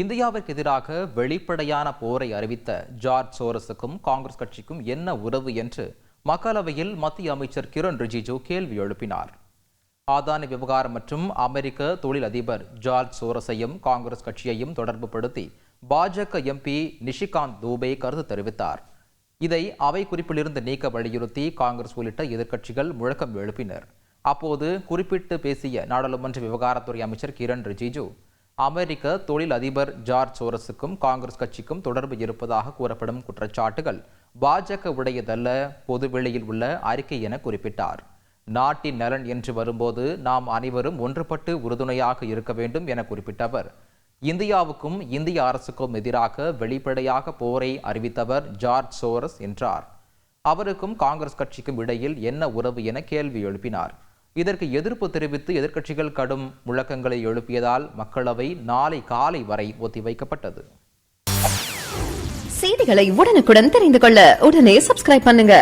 இந்தியாவிற்கு எதிராக வெளிப்படையான போரை அறிவித்த ஜார்ஜ் சோரஸுக்கும் காங்கிரஸ் கட்சிக்கும் என்ன உறவு என்று மக்களவையில் மத்திய அமைச்சர் கிரண் ரிஜிஜு கேள்வி எழுப்பினார். ஆதான விவகாரம் மற்றும் அமெரிக்க தொழில் அதிபர் ஜார்ஜ் சோரஸையும் காங்கிரஸ் கட்சியையும் தொடர்பு படுத்தி பாஜக எம்பி நிஷிகாந்த் தூபே கருத்து தெரிவித்தார். இதை அவை குறிப்பிலிருந்து நீக்க வலியுறுத்தி காங்கிரஸ் உள்ளிட்ட எதிர்க்கட்சிகள் முழக்கம் எழுப்பினர். அப்போது குறிப்பிட்டு பேசிய நாடாளுமன்ற விவகாரத்துறை அமைச்சர் கிரண் ரிஜிஜு அமெரிக்க தொழில் அதிபர் ஜார்ஜ் சோரஸுக்கும் காங்கிரஸ் கட்சிக்கும் தொடர்பு இருப்பதாக கூறப்படும் குற்றச்சாட்டுகள் பாஜக உடையதல்ல பொதுவெளியில் உள்ள அறிக்கை என குறிப்பிட்டார். நாட்டின் நலன் என்று வரும்போது நாம் அனைவரும் ஒன்றுபட்டு உறுதுணையாக இருக்க வேண்டும் என குறிப்பிட்டவர். இந்தியாவுக்கும் இந்திய அரசுக்கும் எதிராக வெளிப்படையாக போரை அறிவித்தவர் ஜார்ஜ் சோரஸ் என்றார். அவருக்கும் காங்கிரஸ் கட்சிக்கும் இடையில் என்ன உறவு என கேள்வி எழுப்பினார். இதற்கு எதிர்ப்பு தெரிவித்து எதிர்க்கட்சிகள் கடும் முழக்கங்களை எழுப்பியதால் மக்களவை நாளை காலை வரை ஒத்திவைக்கப்பட்டது. செய்திகளை உடனுக்குடன் தெரிந்து கொள்ள உடனே சப்ஸ்கிரைப் பண்ணுங்க.